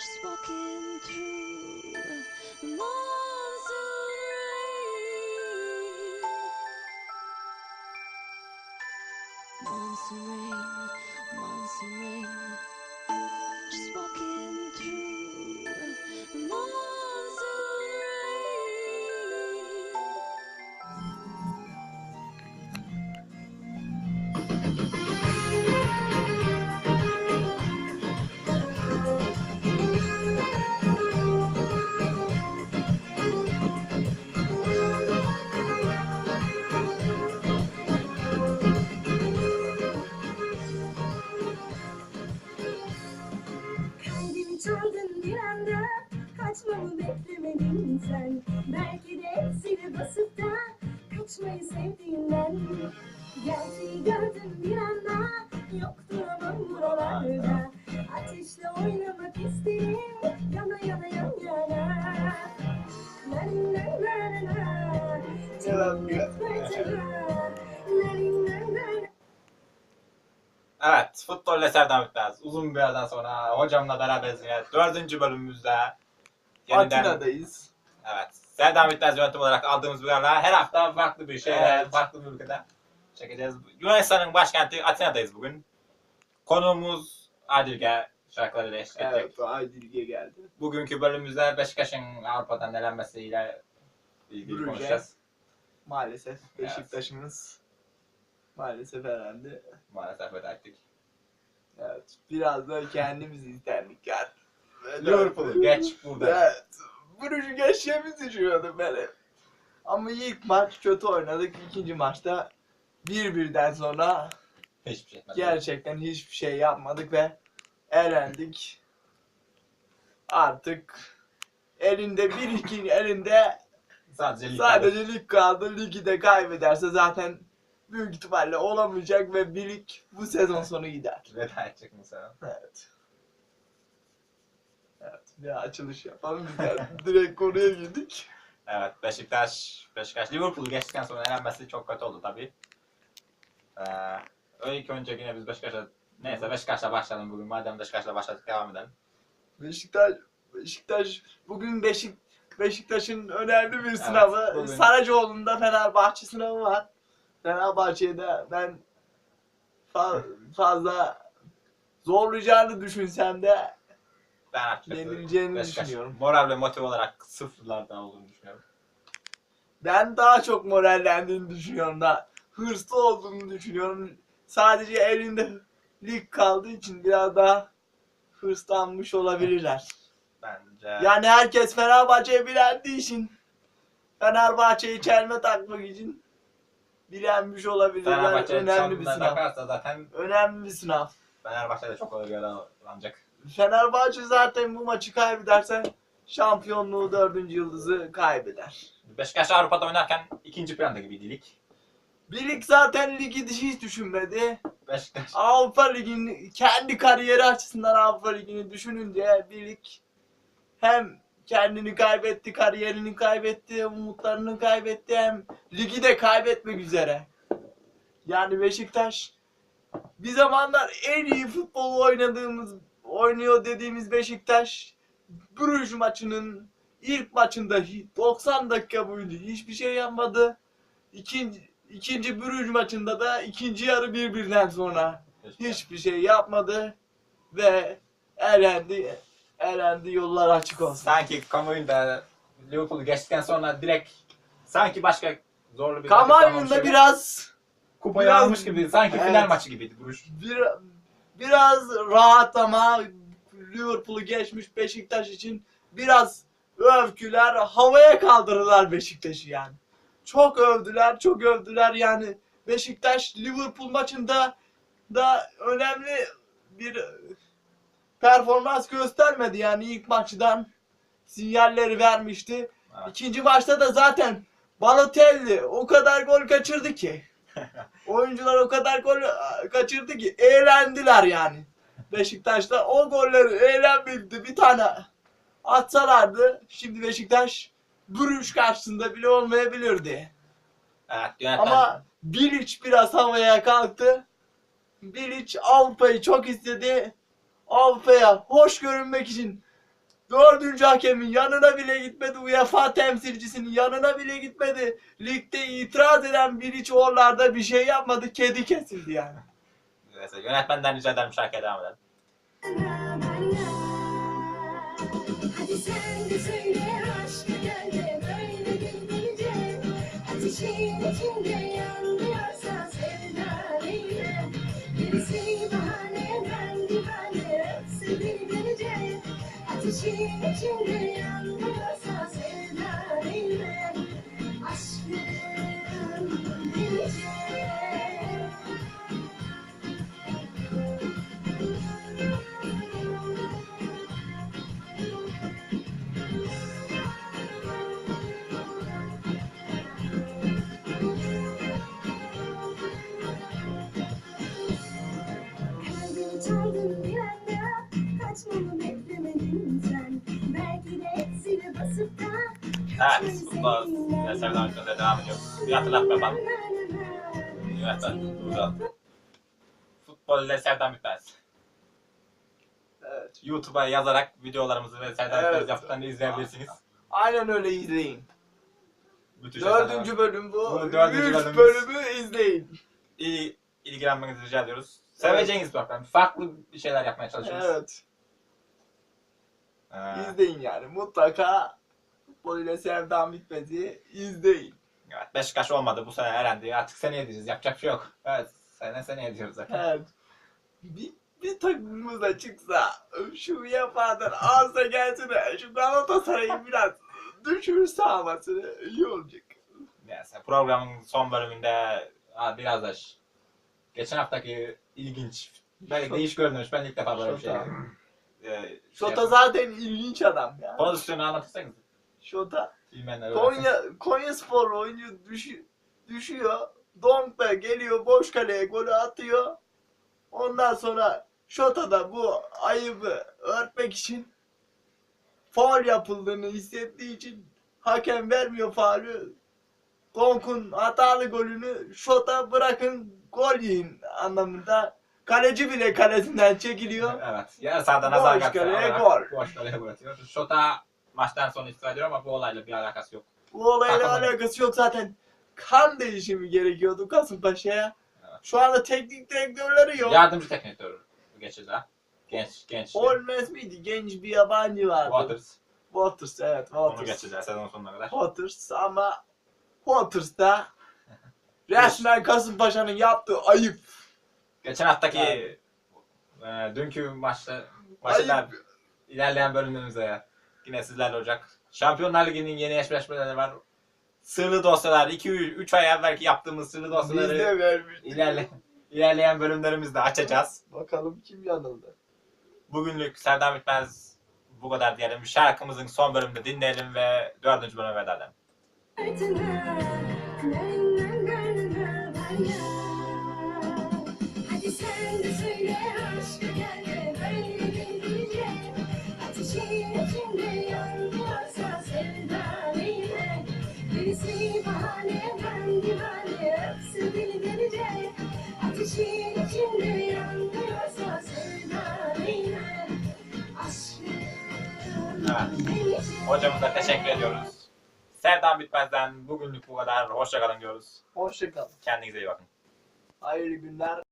Just walking through the monsoon rain. Monsoon rain, monsoon rain. Just walking through çaldın bir anda. Kaçmamı beklemedin sen. Belki de zili basıp da Kaçmayı sevdiğinden Gerçeği gördüm bir anda. Yoktu ama buralarda. Ateşle oynamak isterim Yana yana yan yana. La la la la la Canım etmecera La Evet, futbol Serdar Bitmez. Uzun bir aradan sonra hocamla beraberiz yine. Dördüncü bölümümüzde yeniden... Atina'dayız. Evet, Serdar Bitmez yönetim olarak aldığımız kararla her hafta farklı bir şeyle, Evet. farklı bir ülkede çekeceğiz. Yunanistan'ın başkenti Atina'dayız bugün. Konuğumuz Adilge şarkılarıyla eşlik edecek. Evet, Aydilge geldi. Bugünkü bölümümüzde Beşiktaş'ın Avrupa'dan elenmesiyle ilgili Brugge. konuşacağız. Maalesef Beşiktaş'ımız maalesef elendi. Maalesef veda ettik. Evet, biraz da kendimiz isterdik yani. Liverpool'u geç burada. Evet, Brugge'u geçeceğimizi düşünüyordum ben hep. Ama ilk maç kötü oynadık. İkinci maçta bir birden sonra Hiçbir şey etmedi. gerçekten hiçbir şey yapmadık ve elendik. Artık elinde bir iki elinde Sadece lig Sadece lig kaldı. Ligi de kaybederse zaten büyük ihtimalle olamayacak ve bir lig bu sezon sonu gider. veda edecek mesela. Evet. Evet. Bir açılış yapalım. Biz direkt konuya girdik. Evet Beşiktaş, Beşiktaş Liverpool'u geçtikten sonra elenmesi çok kötü oldu tabii. Ee, ilk önce yine biz Beşiktaş'a neyse Beşiktaş'la başlayalım bugün. Madem Beşiktaş'la başladık devam edelim. Beşiktaş Beşiktaş bugün Beşik Beşiktaş'ın önemli bir sınavı. bugün- Saracoğlu'nda Fenerbahçe sınavı var. Fenerbahçe'ye de ben fa- fazla zorlayacağını düşünsem de Ben açıkçası Beşiktaş düşünüyorum. moral ve motive olarak sıfırlardan olduğunu düşünüyorum. Ben daha çok morallendiğini düşünüyorum da hırslı olduğunu düşünüyorum. Sadece elinde lig kaldığı için biraz daha hırslanmış olabilirler. Bence Yani herkes Fenerbahçe'ye bilendiği için Fenerbahçe'yi çelme takmak için bilenmiş olabilirler. Fenerbahçe Önemli bir sınav. bakarsa zaten Önemli bir sınav. Fenerbahçe'de çok ağır yaralanacak. Fenerbahçe zaten bu maçı kaybederse şampiyonluğu dördüncü yıldızı kaybeder. Beşiktaş Avrupa'da oynarken ikinci planda gibiydi lig. Birlik zaten ligi hiç düşünmedi. Beşiktaş Avrupa Ligi'nin kendi kariyeri açısından Avrupa Ligi'ni düşününce birlik hem kendini kaybetti, kariyerini kaybetti, umutlarını kaybetti hem ligi de kaybetmek üzere. Yani Beşiktaş bir zamanlar en iyi futbol oynadığımız oynuyor dediğimiz Beşiktaş Bruges maçının ilk maçında hi- 90 dakika boyunca hiçbir şey yapmadı. İkinci ikinci Bruges maçında da ikinci yarı birbirinden sonra hiçbir şey yapmadı ve elendi. Elendi yollar açık olsun. sanki kamuoyunda Liverpool'u geçtikten sonra direkt sanki başka zorlu bir Kamuoyunda biraz kupayı biraz- almış gibi sanki Evet. final maçı gibiydi Bruges. bir, biraz rahat ama Liverpool'u geçmiş Beşiktaş için biraz övgüler havaya kaldırırlar Beşiktaş'ı yani. Çok övdüler, çok övdüler yani. Beşiktaş Liverpool maçında da önemli bir performans göstermedi yani ilk maçtan sinyalleri vermişti. Evet. İkinci maçta da zaten Balotelli o kadar gol kaçırdı ki. Oyuncular o kadar gol kaçırdı ki eğlendiler yani. Beşiktaş'ta o golleri eğlenmedi bir tane atsalardı şimdi Beşiktaş Bruges karşısında bile olmayabilirdi. Evet, yönetmen Ama Bilic biraz havaya kalktı. Bilic Avrupa'yı çok istedi. Avrupa'ya hoş görünmek için Dördüncü hakemin yanına bile gitmedi. UEFA temsilcisinin yanına bile gitmedi. Ligde itiraz eden bir iç oralarda bir şey yapmadı. Kedi kesildi yani. Neyse yönetmenden rica ederim şarkıya devam edelim. Hadi sen de söyle aşka gel de böyle delice Ateşin içinde Evet, futbol ve Sevda Mitmez'e devam ediyoruz. Bir hatırlatma yapalım. Yönetmen Uğurcan. Futbol ile Sevda Mitmez. Evet. YouTube'a yazarak videolarımızı ve Sevda Evet. Yaptıklarını izleyebilirsiniz. Aynen öyle izleyin. Bütün Dördüncü bölüm bu. Dördüncü Üç bölümümüz. bölümü izleyin. iyi ilgilenmenizi rica ediyoruz. Seveceğiniz program. Farklı bir şeyler yapmaya çalışıyoruz. Evet. Ee, İzleyin yani. Mutlaka futbol ile sevdam bitmedi. izleyin. evet, Beşiktaş olmadı bu sene elendi. Artık seneye diyeceğiz. Yapacak bir şey yok. Evet. Sene seneye diyoruz zaten. Evet. Bir, bir takımımız da çıksa şu yapardan ağza gelsene şu Galatasaray'ı biraz düşürse havasını iyi olacak. Neyse programın son bölümünde ha, biraz da ş- geçen haftaki ilginç belki Şot- değiş görünüş ben ilk defa böyle bir şey. Şota. Ee, şey Şota zaten ilginç adam ya. Pozisyonu anlatırsanız. Şota Konya Konya Spor oyuncu düşü, düşüyor. Donk'ta geliyor boş kaleye golü atıyor. Ondan sonra Şota da bu ayıbı örtmek için faul yapıldığını hissettiği için hakem vermiyor faulü. Donk'un hatalı golünü Şota bırakın gol yiyin anlamında. Kaleci bile kalesinden çekiliyor. Evet. Yarı sahada Boş nazakat kaleye gol. Boş kaleye bırakıyor. Şota maçtan sonra istifa ediyor ama bu olayla bir alakası yok. Bu olayla Takımın- alakası yok zaten. Kan değişimi gerekiyordu Kasımpaşa'ya. Evet. Şu anda teknik direktörleri yok. Yardımcı teknik direktör geçici ha. Genç, genç. Olmez miydi? Genç bir yabancı vardı. Waters. Waters evet Onu Waters. geçeceğiz sezon sonuna kadar. Waters ama Waters da resmen Kasımpaşa'nın yaptığı ayıp. Geçen haftaki Yani. e, dünkü maçta maçlar Ayıp. ilerleyen bölümlerimize yine sizlerle olacak. Şampiyonlar Ligi'nin yeni eşleşmeleri var. Sırlı dosyalar 2-3 ay evvelki yaptığımız sırlı Biz dosyaları vermiştik. ilerle, ilerleyen bölümlerimizde açacağız. Bakalım kim yanıldı. Bugünlük Serdar Bitmez bu kadar diyelim. Şarkımızın son bölümünde dinleyelim ve dördüncü bölüme veda edelim. Hadi sen de söyle aşka gel Delice Hocamıza teşekkür ediyoruz. Serdar Bitmez'den bugünlük bu kadar. Hoşçakalın diyoruz. Hoşçakalın. Kendinize iyi bakın. Hayırlı günler.